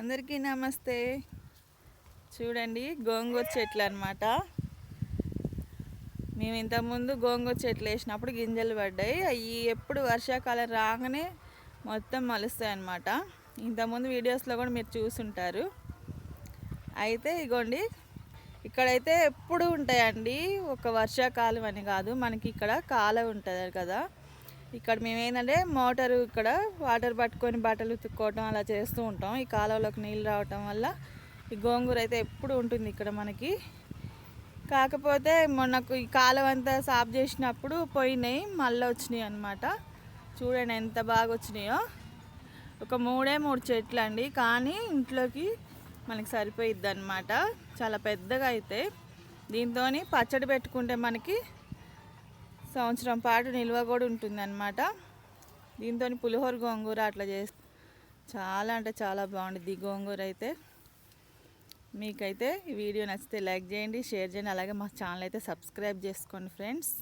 అందరికీ నమస్తే. చూడండి గోంగూర చెట్లు అనమాట మేము ఇంతకుముందు గోంగూర చెట్లు వేసినప్పుడు గింజలు పడ్డాయి. అవి ఎప్పుడు వర్షాకాలం రాగానే మొత్తం మలుస్తాయి అన్నమాట. ఇంతకుముందు వీడియోస్లో కూడా మీరు చూసుంటారు. అయితే ఇగోండి ఇక్కడైతే ఎప్పుడు ఉంటాయండి? ఒక వర్షాకాలం అని కాదు మనకి ఇక్కడ కాలం ఉంటుంది కదా. ఇక్కడ మేము ఏంటంటే మోటారు ఇక్కడ వాటర్ పట్టుకొని బట్టలు ఉతుక్కోవటం అలా చేస్తూ ఉంటాం. ఈ కాలువలోకి నీళ్ళు రావటం వల్ల ఈ గోంగూర అయితే ఎప్పుడు ఉంటుంది ఇక్కడ మనకి. కాకపోతే మొన్నకు ఈ కాలువ అంతా సాఫ్ చేసినప్పుడు పోయినాయి మళ్ళీ వచ్చినాయి అనమాట చూడండి ఎంత బాగా వచ్చినాయో. ఒక మూడే మూడు చెట్లు అండి కానీ ఇంట్లోకి మనకి సరిపోయిద్ది అనమాట చాలా పెద్దగా అయితే. దీంతో పచ్చడి పెట్టుకుంటే మనకి సంవత్సరం పాటు నిల్వ కూడా ఉంటుంది అనమాట దీంతో పులిహోర గోంగూర అట్లా చేసి చాలా అంటే చాలా బాగుంటుంది ఈ గోంగూర అయితే. మీకైతే ఈ వీడియో నచ్చితే లైక్ చేయండి షేర్ చేయండి అలాగే మా ఛానల్ అయితే సబ్స్క్రైబ్ చేసుకోండి ఫ్రెండ్స్.